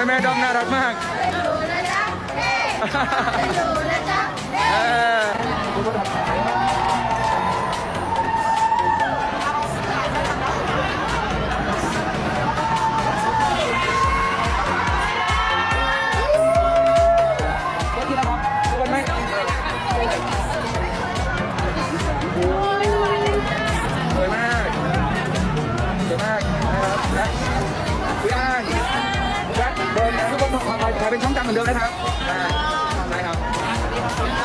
แม่แม่ด้อมน่ารักมากเออ คนขอขอขอเป็นช่องจำเหมือนเดิมนะครับอ่าได้ครับ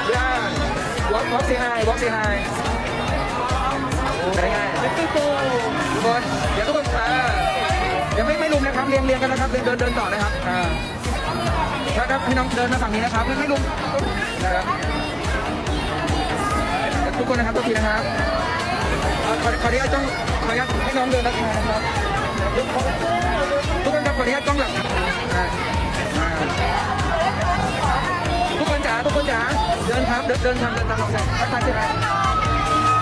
พี่อ้างวอล์กวอล์กซีไฮวอล์กซีไฮได้ไงทุกคนเดี๋ยวทุกคนอ่าเดี๋ยวไม่ไม่ลุมนะครับเรียงเรียงกันนะครับเดินเดินเดินต่อนะครับอ่าครับพี่น้องเดินมาฝั่งนี้นะครับไม่ไม่ลุมนะครับทุกคนนะครับทุกทีนะครับขอขออนุญาตต้องขออนุญาตให้น้องเดินนะครับทุกคนครับขออนุญาตกล้องหลังอ่าอ่า ทุกคนจ๋าทุกคนจ๋าเดินครับเดินเดินทางเดินทามลงไปทักทายใช่ไหม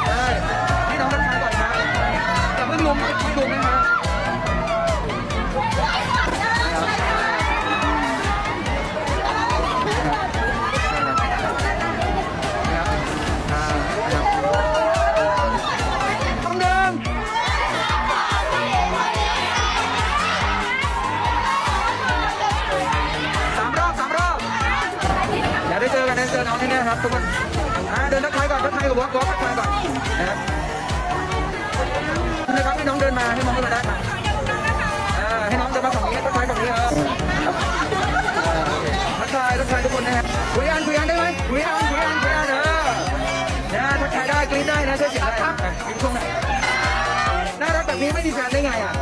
ได้ให้น้องทักทายก่อนครับแต่เพิ่งลุมไม่ลุมนะครับ ม่มีแฟนได้ไงอะ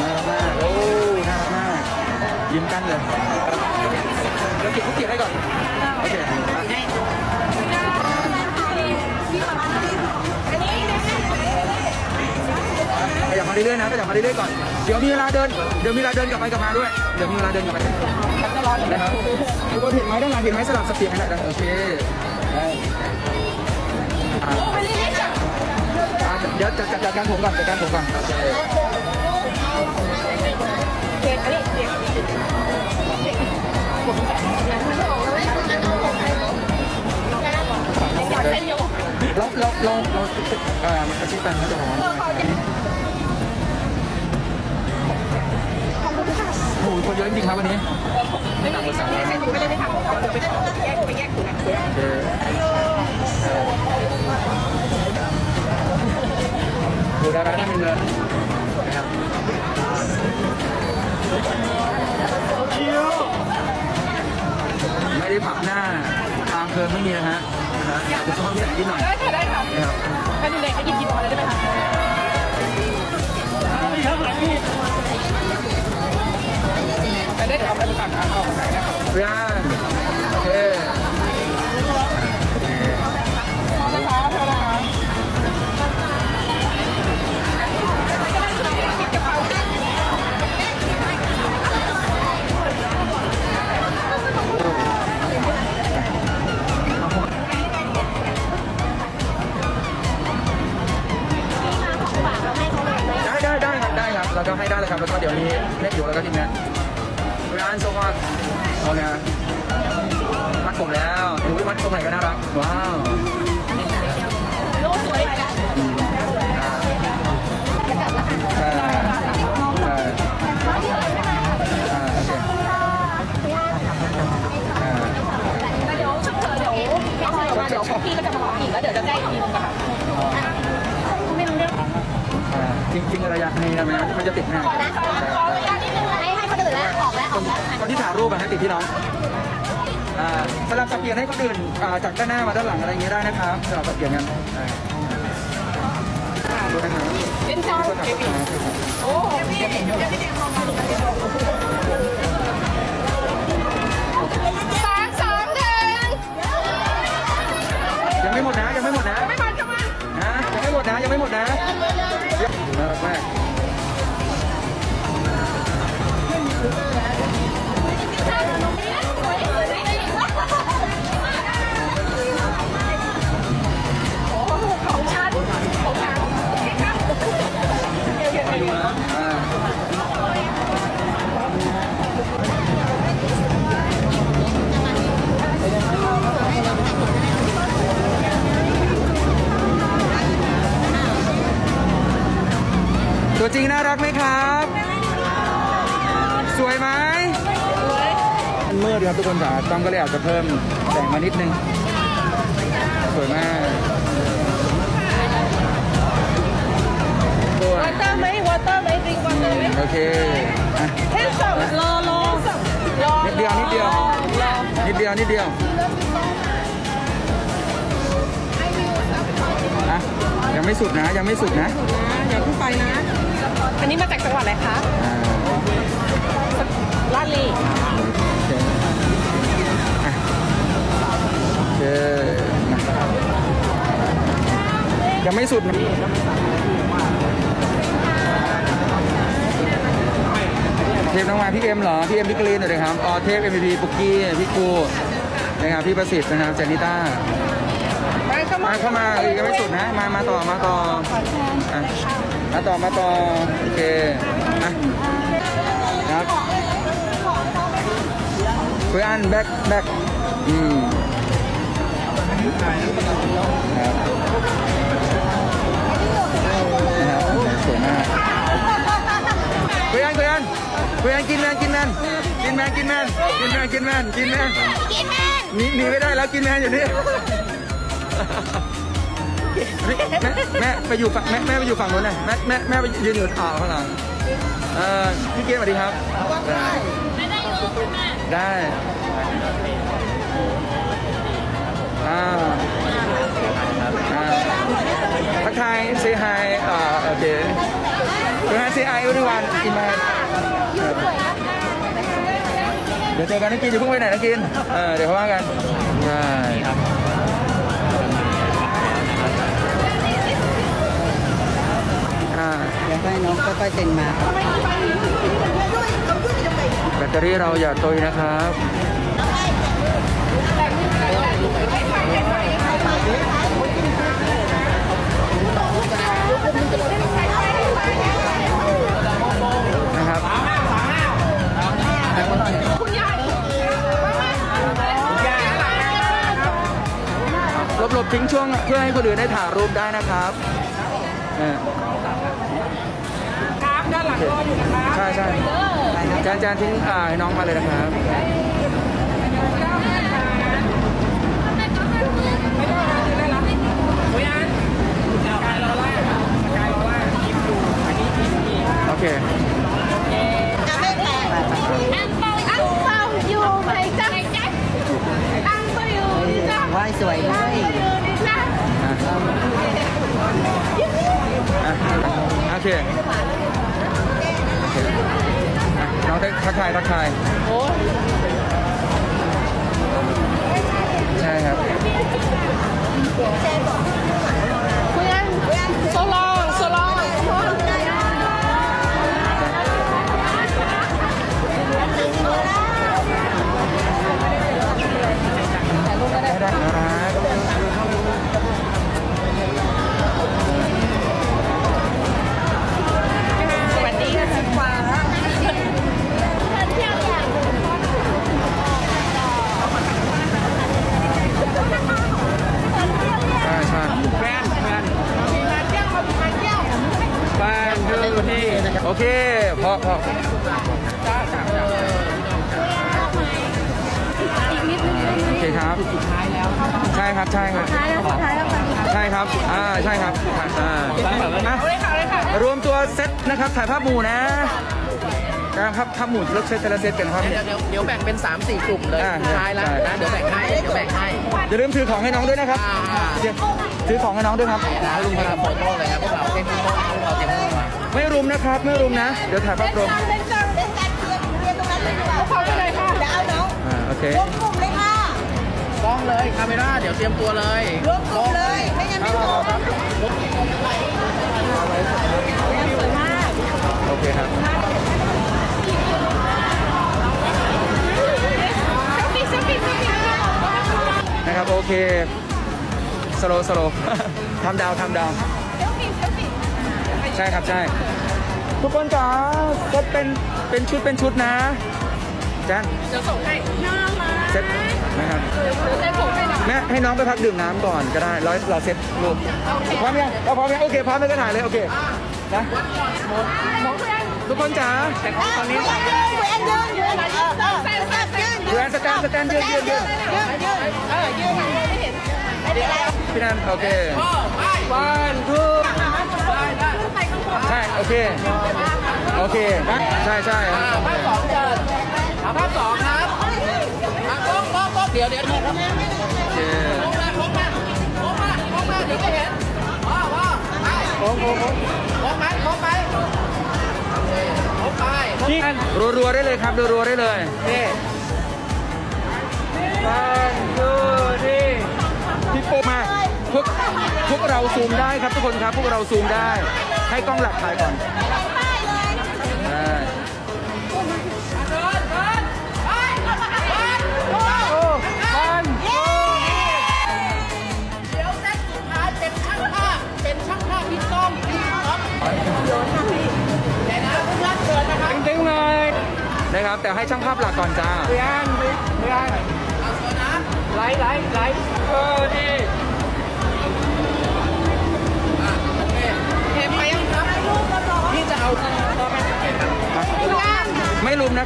น่ารักมากโอ้น่ารักมาก ยิ้มกันเลยเดี๋ยวเก็บคุกเก็บไว้ก่อน โอเคขยับมาเรื่อยๆนะขยับมาเรื่อยๆก่อน เดี๋ยวมีเวลาเดิน เดี๋ยวมีเวลาเดินกลับไปกลับมาด้วย เดี๋ยวมีเวลาเดินกลับไปนะครับทุกคนเห็นไหมด้านหลังเห็นไหมสลับสเปียร์ให้หน่อยนะโอเค ได้อ่าอ่าเดี๋ยวจัดจัดจัดการผมก่อนจัดการผมก่อนโอเคเราเราเราเราเอ่ออาชีพการจะร้อนโอ้โหคนเยอะจริงครับวันนี้ไม่ต่ำกว่าสามร้อยเออ ดูดาราได้เป็นเลยนะครับไม่ได้ผับหน้าทางเพลินไม่มีนะฮะนะฮะจะต้องแสงนิดหน่อยได้ค่ะได้ค่ะนะครับถ้าดูแลก็ยินดีพอเลยได้ไหมคะแต่ได้เดี๋ยวเอาไปตัดเอาออกไหนนะครับเพื่อน นะครับสลับสับเปลี่ยนกันดูนะครับเป็นเจ้าเบบีโอ้สามสองหนึ่งยังไม่หมดนะยังไม่หมดนะไม่มันจะมานะยังไม่หมดนะยังไม่หมดนะน่ารักมากตัว วยไหมมันมืดครับทุกคนจ๋าต้องก็เลยอาจจะเพิ่มแสงมานิดนึง สวยมากสวย water ไหม water ไหม drink water ไหมโอเคอะ handsome รอรอรอนิดเดียวนิดเดียวรอนิดเดียวนิดเดียวอะยังไม่สุดนะยังไม่สุดนะอย่าเพิ่งไปนะ อันนี้มาจากจังหวัดอะไรคะอ่า ลาดลีโอเคมายังไม่สุดนะเทปน้องมาพี่เอ็มเหรอ พี่เอ็มพี่กรีนหน่อยเลยครับอ๋อเทป MVP ปุกกี้พี่กูนะครับพี่ประสิทธิ์นะครับเจนิต้าไปเข้ามามาเข้ามาเอ้ยยังไม่สุดนะ มามาต่อมาต่ออะมาต่อมาต่อโอเคอะครับ คุยอันแบ็คแบ็คอืมครับนะครับสวยมากคุยอันคุยอันคุยอันกินแมนกินแมนกินแมนกินแมนกินแมนกินแมนกินแมนกินแม่หนีหนีไม่ได้แล้วกินแมนอยู่นี่แม่แม่ไปอยู่ฝั่งแม่แม่ไปอยู่ฝั่งนู้นเลยแม่แม่แม่ไปยืนอยู่อ่าวข้างหลังเอ่อพี่เกมสวัสดีครับ ได้ได้อ่าอ่าทักทาย say hi อ่าโอเคทักทาย say hi everyone กินมาเดี๋ยวเจอกันนักกินอย่าเพิ่งไปไหนนักกินเออเดี๋ยวเขาว่ากันใช่อ่าเดี๋ยวให้น้องค่อยๆเซ็นมา แบตเตอรี่เราอย่าตุยนะครับนะครับหลบหลบทิ้งช่วงเพื่อให้คนอื่นได้ถ่ายรูปได้นะครับ ใช่ใช่จานจานทิ้งอ่าให้น้องมาเลยนะครับ อพออีกนิดนึงโอเคครับ ใช่ครับ ใช่ครับ ท้ายแล้วท้ายแล้วค่ะใช่ครับ อ่า ใช่ครับ อ่านะเอาเลยค่ะเอาเลยค่ะรวมตัวเซตนะครับ ถ่ายภาพหมู่นะการภาพภาพหมู่เลือกเซตแต่ละเซตกันครับ เดี๋ยวเดี๋ยวเดี๋ยวแบ่งเป็น 3 4 กลุ่มเลยอ่าท้ายแล้วนะเดี๋ยวแบ่งให้เดี๋ยวแบ่งให้ อย่าลืมถือของให้น้องด้วยนะครับอ่า เดี๋ยวถือของให้น้องด้วยครับ นะลุงกำลังโฟโต้เลยนะพวกเราเต็มโต๊ะพวกเราเต็มโต๊ะมา ไม่รุมนะครับ ไม่รุมนะ เดี๋ยวถ่ายภาพรวมเล่นจังเล่นการเรียนเรียนตรงนั้นเลยดีกว่าขอบคุณเลยค่ะเดี๋ยวเอาน้องอ่าโอเครวมกลุ่มเลยค่ะกล้องเลยคาเมร่าเดี๋ยวเตรียมตัวเลยรวมกลุ่มเลยไม่งั้นไม่พอโอเคครับปิดสปิดสปิดนะครับโอเคสโลสโลทำดาวทำดาวเซลฟี่เซลฟี่ ใช่ครับใช่ ทุกคนจ๋าก็เป็นเป็นชุดเป็นชุดนะจ้นเดี๋ยวส่งให้น่ารักเซ็ตนะครับเดี๋ยวเซ็ตผมให้หน่อยแม่ให้น้องไปพักดื่มน้ำก่อนก็ได้ร้อยเราเซ็ตรูปพร้อมยังเราพร้อมยังโอเคพร้อมแล้วก็ถ่ายเลยโอเคนะทุกคนจ๋าตอนนี้ยืนอยู่เอ็นยืนอยู่เอ็นเออเออยืนดูแอนสแตนสแตนยืนยืนยืนยืนยืนเออยืนไม่เป็นไรพี่นันโอเควันทู ใช่ โอเค โอเค ใช่ใช่ภาพสองเจอเอาภาพสองครับอะโป๊ะโป๊ะโป๊ะเดี๋ยวเดี๋ยวเดี๋ยวโอเคโป๊ะมาโป๊ะมาโป๊ะมาโป๊ะมาเดี๋ยวจะเห็นว้าวว้าวไปโอ้โหโป๊ะไปโป๊ะไปโป๊ะไปพี่รัวๆได้เลยครับรัวๆได้เลยนี่วันทูที่พี่โป๊มาพวกพวกเราซูมได้ครับทุกคนครับ พวกเราซูมได้ ให้กล้องหลักถ่ายก่อน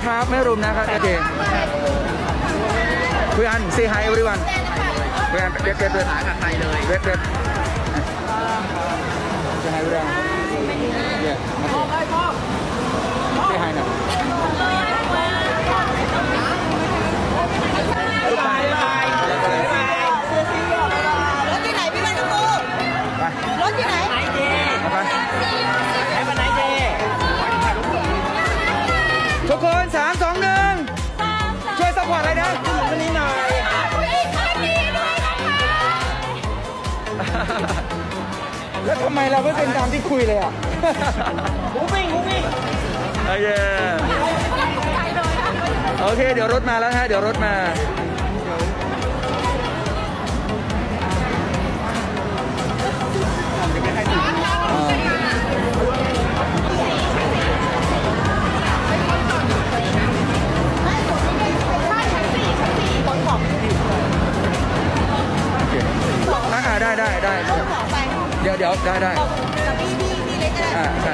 นะครับ ไม่รุมนะครับโอเคเพื่อน say hi everyone เพื่อนเด็ดเด็ดเด็ดหากับใครเลยเด็ดเด็ด say hi everyone yeah พ่ เราไม่เป็นตามที่คุยเลยอะมูวิ่งมูวิ่งโอเคโอเค เดี๋ยวรถมาแล้วฮะ เดี๋ยวรถมาอ่าอ่าได้ได้ได้ เดี๋ยวเดี๋ยวได้ได้กับพี่พี่พี่เล็กก็ได้ อ่าใช่